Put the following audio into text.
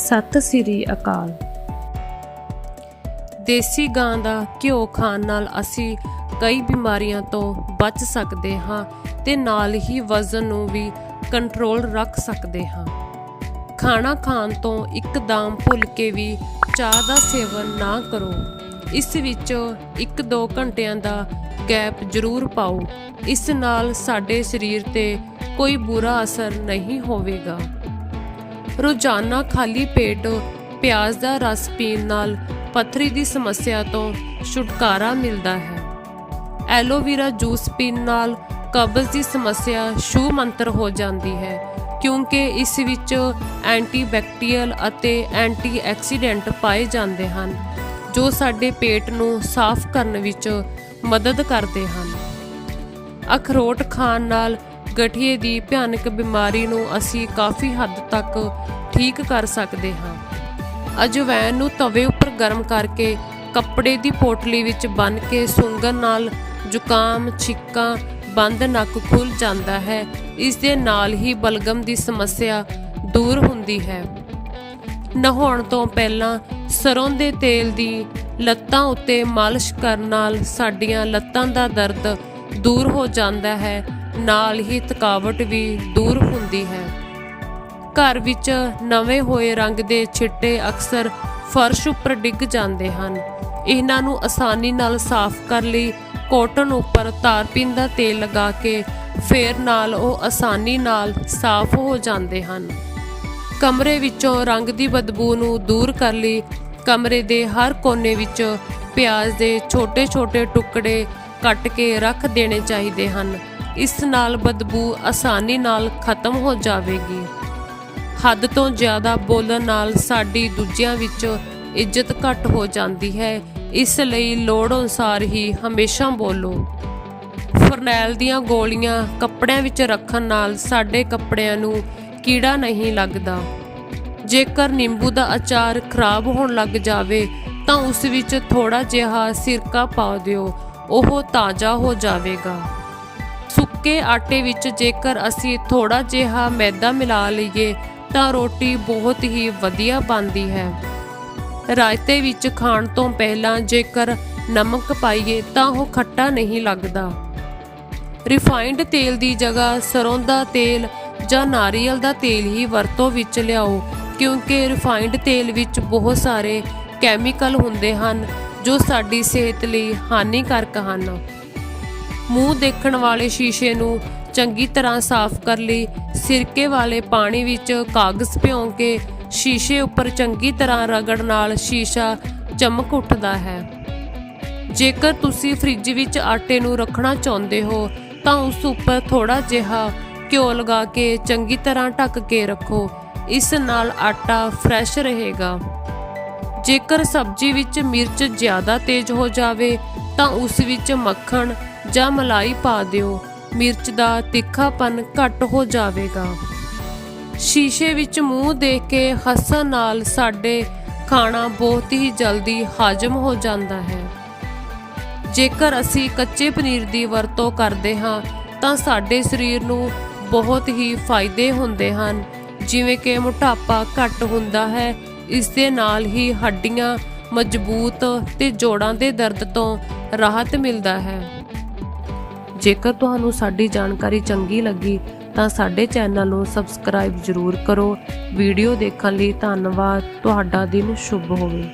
ਸਤਿ ਸ੍ਰੀ ਅਕਾਲ। ਦੇਸੀ ਗਾਂ ਦਾ ਘਿਓ ਖਾਣ ਨਾਲ ਅਸੀਂ ਕਈ ਬਿਮਾਰੀਆਂ ਤੋਂ ਬਚ ਸਕਦੇ ਹਾਂ ਤੇ ਨਾਲ ਹੀ ਵਜ਼ਨ ਨੂੰ ਵੀ ਕੰਟਰੋਲ ਰੱਖ ਸਕਦੇ ਹਾਂ। ਖਾਣਾ ਖਾਣ ਤੋਂ ਇੱਕਦਮ ਭੁੱਲ ਕੇ ਵੀ ਚਾਹ ਦਾ ਸੇਵਨ ਨਾ ਕਰੋ। ਇਸ ਵਿੱਚ 1-2 ਘੰਟਿਆਂ ਦਾ ਗੈਪ ਜ਼ਰੂਰ ਪਾਓ। ਇਸ ਨਾਲ ਸਾਡੇ ਸਰੀਰ ਤੇ ਕੋਈ ਬੁਰਾ ਅਸਰ ਨਹੀਂ ਹੋਵੇਗਾ। ਰੋਜ਼ਾਨਾ ਖਾਲੀ ਪੇਟ ਪਿਆਜ਼ ਦਾ ਰਸ ਪੀਣ ਨਾਲ ਪੱਥਰੀ ਦੀ ਸਮੱਸਿਆ ਤੋਂ ਛੁਟਕਾਰਾ ਮਿਲਦਾ ਹੈ। ਐਲੋਵੇਰਾ ਜੂਸ ਪੀਣ ਨਾਲ ਕਬਜ਼ ਦੀ ਸਮੱਸਿਆ ਸ਼ੂ ਮੰਤਰ ਹੋ ਜਾਂਦੀ ਹੈ, ਕਿਉਂਕਿ ਇਸ ਵਿੱਚ ਐਂਟੀਬੈਕਟੀਰੀਅਲ ਅਤੇ ਐਂਟੀਆਕਸੀਡੈਂਟ ਪਾਏ ਜਾਂਦੇ ਹਨ, ਜੋ ਸਾਡੇ ਪੇਟ ਨੂੰ ਸਾਫ਼ ਕਰਨ ਵਿੱਚ ਮਦਦ ਕਰਦੇ ਹਨ। ਅਖਰੋਟ ਖਾਣ ਨਾਲ ਗਠੀਏ ਦੀ ਭਿਆਨਕ ਬਿਮਾਰੀ ਨੂੰ ਅਸੀਂ ਕਾਫੀ ਹੱਦ ਤੱਕ ਠੀਕ ਕਰ ਸਕਦੇ ਹਾਂ। ਅਜਵਾਇਨ ਨੂੰ ਤਵੇ ਉੱਪਰ ਗਰਮ ਕਰਕੇ ਕੱਪੜੇ ਦੀ ਪੋਟਲੀ ਵਿੱਚ ਬੰਨ ਕੇ ਸੁੰਗਣ ਨਾਲ ਜ਼ੁਕਾਮ, ਛਿੱਕਾਂ, ਬੰਦ ਨੱਕ ਖੁੱਲ ਜਾਂਦਾ ਹੈ। ਇਸ ਦੇ ਨਾਲ ਹੀ ਬਲਗਮ ਦੀ ਸਮੱਸਿਆ ਦੂਰ ਹੁੰਦੀ ਹੈ। ਨਹਾਉਣ ਤੋਂ ਪਹਿਲਾਂ ਸਰੋਂ ਦੇ ਤੇਲ ਦੀ ਲੱਤਾਂ ਉੱਤੇ ਮਾਲਿਸ਼ ਕਰਨ ਨਾਲ ਸਾਡੀਆਂ ਲੱਤਾਂ ਦਾ ਦਰਦ ਦੂਰ ਹੋ ਜਾਂਦਾ ਹੈ। ਨਾਲ ਹੀ ਥਕਾਵਟ ਵੀ ਦੂਰ ਹੁੰਦੀ ਹੈ। ਘਰ ਵਿੱਚ ਨਵੇਂ ਹੋਏ ਰੰਗ ਦੇ ਛਿੱਟੇ ਅਕਸਰ ਫਰਸ਼ ਉੱਪਰ ਡਿੱਗ ਜਾਂਦੇ ਹਨ। ਇਹਨਾਂ ਨੂੰ ਆਸਾਨੀ ਨਾਲ ਸਾਫ਼ ਕਰ ਲਈ, ਕੋਟਨ ਉੱਪਰ ਤਾਰਪੀਨ ਦਾ ਤੇਲ ਲਗਾ ਕੇ ਫੇਰ ਨਾਲ ਉਹ ਆਸਾਨੀ ਨਾਲ ਸਾਫ਼ ਹੋ ਜਾਂਦੇ ਹਨ। ਕਮਰੇ ਵਿੱਚੋਂ ਰੰਗ ਦੀ ਬਦਬੂ ਨੂੰ ਦੂਰ ਕਰ ਲਈ, ਕਮਰੇ ਦੇ ਹਰ ਕੋਨੇ ਵਿੱਚ ਪਿਆਜ਼ ਦੇ ਛੋਟੇ-ਛੋਟੇ ਟੁਕੜੇ ਕੱਟ ਕੇ ਰੱਖ ਦੇਣੇ ਚਾਹੀਦੇ ਹਨ। ਇਸ ਨਾਲ ਬਦਬੂ ਆਸਾਨੀ ਨਾਲ ਖਤਮ ਹੋ ਜਾਵੇਗੀ। ਹੱਦ ਤੋਂ ਜ਼ਿਆਦਾ ਬੋਲਣ ਨਾਲ ਸਾਡੀ ਦੂਜਿਆਂ ਵਿੱਚ ਇੱਜ਼ਤ ਘੱਟ ਹੋ ਜਾਂਦੀ ਹੈ। ਇਸ ਲਈ ਲੋੜ ਅਨੁਸਾਰ ਹੀ ਹਮੇਸ਼ਾ ਬੋਲੋ। ਫਰਨੈਲ ਦੀਆਂ ਗੋਲੀਆਂ ਕੱਪੜਿਆਂ ਵਿੱਚ ਰੱਖਣ ਨਾਲ ਸਾਡੇ ਕੱਪੜਿਆਂ ਨੂੰ ਕੀੜਾ ਨਹੀਂ ਲੱਗਦਾ। ਜੇਕਰ ਨਿੰਬੂ ਦਾ ਅਚਾਰ ਖਰਾਬ ਹੋਣ ਲੱਗ ਜਾਵੇ, ਤਾਂ ਉਸ ਵਿੱਚ ਥੋੜਾ ਜਿਹਾ ਸਿਰਕਾ ਪਾ ਦਿਓ। ਉਹ ਤਾਜ਼ਾ ਹੋ ਜਾਵੇਗਾ। ਸੁੱਕੇ ਆਟੇ ਵਿੱਚ ਜੇਕਰ ਅਸੀਂ ਥੋੜਾ ਜਿਹਾ ਮੈਦਾ ਮਿਲਾ ਲਈਏ, ਤਾਂ ਰੋਟੀ ਬਹੁਤ ਹੀ ਵਧੀਆ ਬਣਦੀ ਹੈ। ਰਾਇਤੇ ਵਿੱਚ ਖਾਣ ਤੋਂ ਪਹਿਲਾਂ ਜੇਕਰ ਨਮਕ ਪਾਈਏ, ਤਾਂ ਉਹ ਖੱਟਾ ਨਹੀਂ ਲੱਗਦਾ। ਰਿਫਾਈਨਡ ਤੇਲ ਦੀ ਜਗ੍ਹਾ ਸਰੋਂ ਦਾ ਤੇਲ ਜਾਂ ਨਾਰੀਅਲ ਦਾ ਤੇਲ ਹੀ ਵਰਤੋਂ ਵਿੱਚ ਲਿਆਓ, ਕਿਉਂਕਿ ਰਿਫਾਈਨਡ ਤੇਲ ਵਿੱਚ ਬਹੁਤ ਸਾਰੇ ਕੈਮੀਕਲ ਹੁੰਦੇ ਹਨ, ਜੋ ਸਾਡੀ ਸਿਹਤ ਲਈ ਹਾਨੀਕਾਰਕ ਹਨ। ਮੂੰਹ ਦੇਖਣ ਵਾਲੇ ਸ਼ੀਸ਼ੇ ਨੂੰ ਚੰਗੀ ਤਰ੍ਹਾਂ ਸਾਫ਼ ਕਰ ਲਈ, ਸਿਰਕੇ ਵਾਲੇ ਪਾਣੀ ਵਿੱਚ ਕਾਗਜ਼ ਭਿਉਂ ਕੇ ਸ਼ੀਸ਼ੇ ਉੱਪਰ ਚੰਗੀ ਤਰ੍ਹਾਂ ਰਗੜ ਨਾਲ ਸ਼ੀਸ਼ਾ ਚਮਕ ਉੱਠਦਾ ਹੈ। ਜੇਕਰ ਤੁਸੀਂ ਫ੍ਰਿਜ ਵਿੱਚ ਆਟੇ ਨੂੰ ਰੱਖਣਾ ਚਾਹੁੰਦੇ ਹੋ, ਤਾਂ ਉਸ ਉੱਪਰ ਥੋੜਾ ਜਿਹਾ ਘਿਓ ਲਗਾ ਕੇ ਚੰਗੀ ਤਰ੍ਹਾਂ ਢੱਕ ਕੇ ਰੱਖੋ। ਇਸ ਨਾਲ ਆਟਾ ਫਰੈਸ਼ ਰਹੇਗਾ। ਜੇਕਰ ਸਬਜ਼ੀ ਵਿੱਚ ਮਿਰਚ ਜ਼ਿਆਦਾ ਤੇਜ਼ ਹੋ ਜਾਵੇ, ਤਾਂ ਉਸ ਵਿੱਚ ਮੱਖਣ ਜਾਂ ਮਲਾਈ ਪਾ ਦਿਓ, ਮਿਰਚ ਦਾ ਤਿੱਖਾਪਨ ਘੱਟ ਹੋ ਜਾਵੇਗਾ। ਸ਼ੀਸ਼ੇ ਵਿੱਚ ਮੂੰਹ ਦੇ ਕੇ ਹੱਸਣ ਨਾਲ ਸਾਡੇ ਖਾਣਾ ਬਹੁਤ ਹੀ ਜਲਦੀ ਹਾਜ਼ਮ ਹੋ ਜਾਂਦਾ ਹੈ। ਜੇਕਰ ਅਸੀਂ ਕੱਚੇ ਪਨੀਰ ਦੀ ਵਰਤੋਂ ਕਰਦੇ ਹਾਂ, ਤਾਂ ਸਾਡੇ ਸਰੀਰ ਨੂੰ ਬਹੁਤ ਹੀ ਫਾਇਦੇ ਹੁੰਦੇ ਹਨ। ਜਿਵੇਂ ਕਿ ਮੋਟਾਪਾ ਘੱਟ ਹੁੰਦਾ ਹੈ, ਇਸ ਦੇ ਨਾਲ ਹੀ ਹੱਡੀਆਂ ਮਜ਼ਬੂਤ ਤੇ ਜੋੜਾਂ ਦੇ ਦਰਦ ਤੋਂ ਰਾਹਤ ਮਿਲਦਾ ਹੈ। ਜੇਕਰ ਤੁਹਾਨੂੰ ਸਾਡੀ ਜਾਣਕਾਰੀ ਚੰਗੀ ਲੱਗੀ ਤਾਂ ਸਾਡੇ ਚੈਨਲ ਨੂੰ ਸਬਸਕ੍ਰਾਈਬ ਜ਼ਰੂਰ ਕਰੋ। ਵੀਡੀਓ ਦੇਖਣ ਲਈ ਧੰਨਵਾਦ। ਤੁਹਾਡਾ ਦਿਨ ਸ਼ੁਭ ਹੋਵੇ।